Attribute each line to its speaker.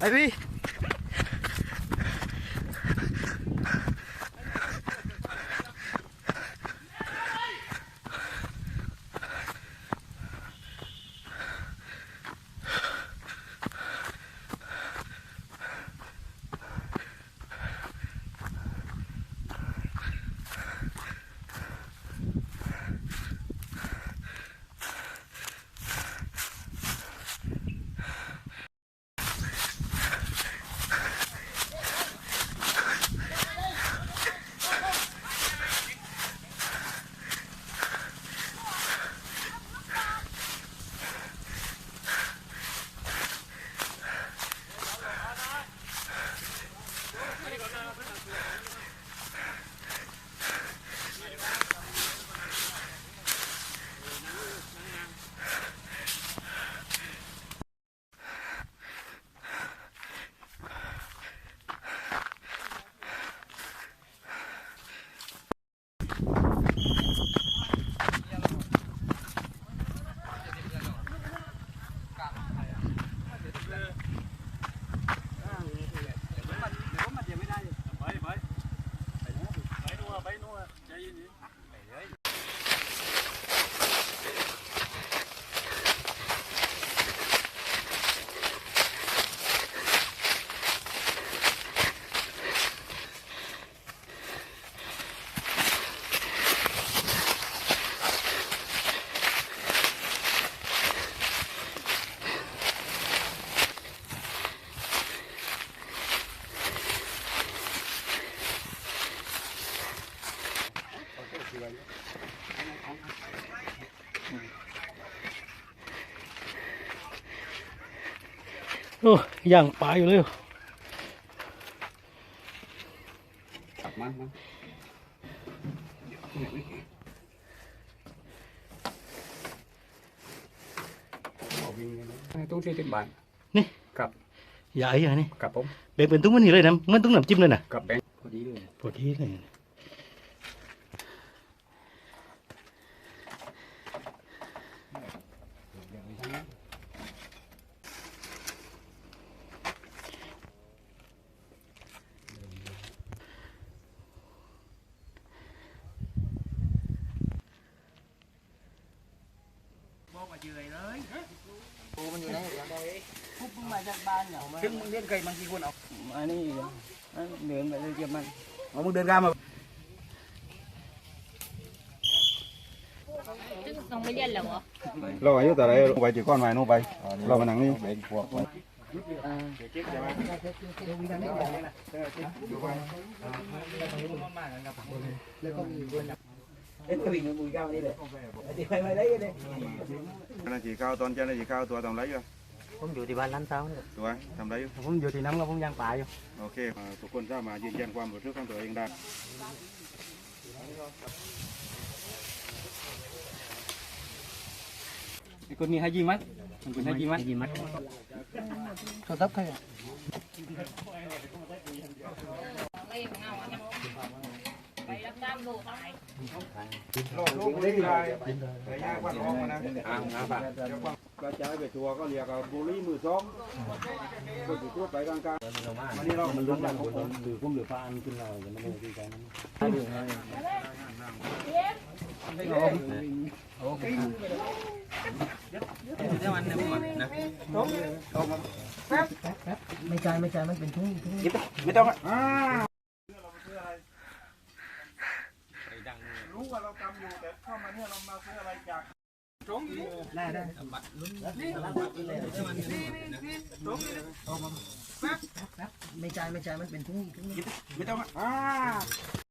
Speaker 1: ไปพี่ โอ้ย่างปลาอยู่เลย
Speaker 2: กลับมามาเอาวิ่งเลยนะตู้ที่ติดบ้าน
Speaker 1: นี่
Speaker 2: กับ
Speaker 1: ใหญ่อย่างนี้
Speaker 2: กับผม
Speaker 1: แบ่งเป็นตุ้งมันนี่เลยนะมันตุ้งน้ำจิ้มเลยนะ
Speaker 2: กับแบงค์พอดีเลย
Speaker 1: พอดีเลย
Speaker 2: ซึ่งมึงเล่นไก่บางทีคนเอา
Speaker 3: อันนี้เดินไปเรื่อยๆมัน
Speaker 2: เอามึงเดินกล้ามา
Speaker 4: ซึ่งน้องไม่เรียนแล้วเหรอ
Speaker 5: เราอายุแต่ไรไปจีก้อนไม้นู้นไป เรามานั่งนี่
Speaker 3: เอ็นวิ่งมือก้าวนี่เลยที่ไปไม่ได้เลย
Speaker 5: นาจีข้าวตอนเจ้านาจีข้าวตัวทำไรอยู่
Speaker 1: ผมอยู่ที่บ้านล้านเต้า
Speaker 5: ตัวทำไรอยู่
Speaker 1: ผมอยู่ที่น้ำกับผมย่างปลาอยู่
Speaker 5: โอเคอ่าทุกคนสามารถยืนยันความบริสุทธิ์ของตัวเองได้
Speaker 2: ไอ้คนนี้ให้ยิงมั้ยมันคนให้ยิงมั้ย
Speaker 3: ยิมัด
Speaker 2: โทรศัพท์ใคร
Speaker 4: ไม่เงานะไปรับตาม โลก
Speaker 5: ลูกไม่ได้แต่ยากกว่าน้องนะอ่างนะป่ะกระจายไปทัวร์ก็เรียกว่าบุรีมือสองก็อยู่ทั่วไปกลางๆวันนี้เรามันลุ้นกันของผม
Speaker 1: หรือผมหรือปลาอันกินเราจะไม่ได้ดีใจนั้น
Speaker 3: ไม่ใช่ไม่ใช่มันเป็นทุ่งทุ่ง
Speaker 2: ไม่ต้องอะ
Speaker 5: รู้ว่าเรากำอยู่แต่เข้ามาเนี่ยเรามาซื้ออะ ไม่
Speaker 3: ใช่ไม่ใช่มันเป็นทุ่งทุ่ง
Speaker 2: ไม่ต้องอ่า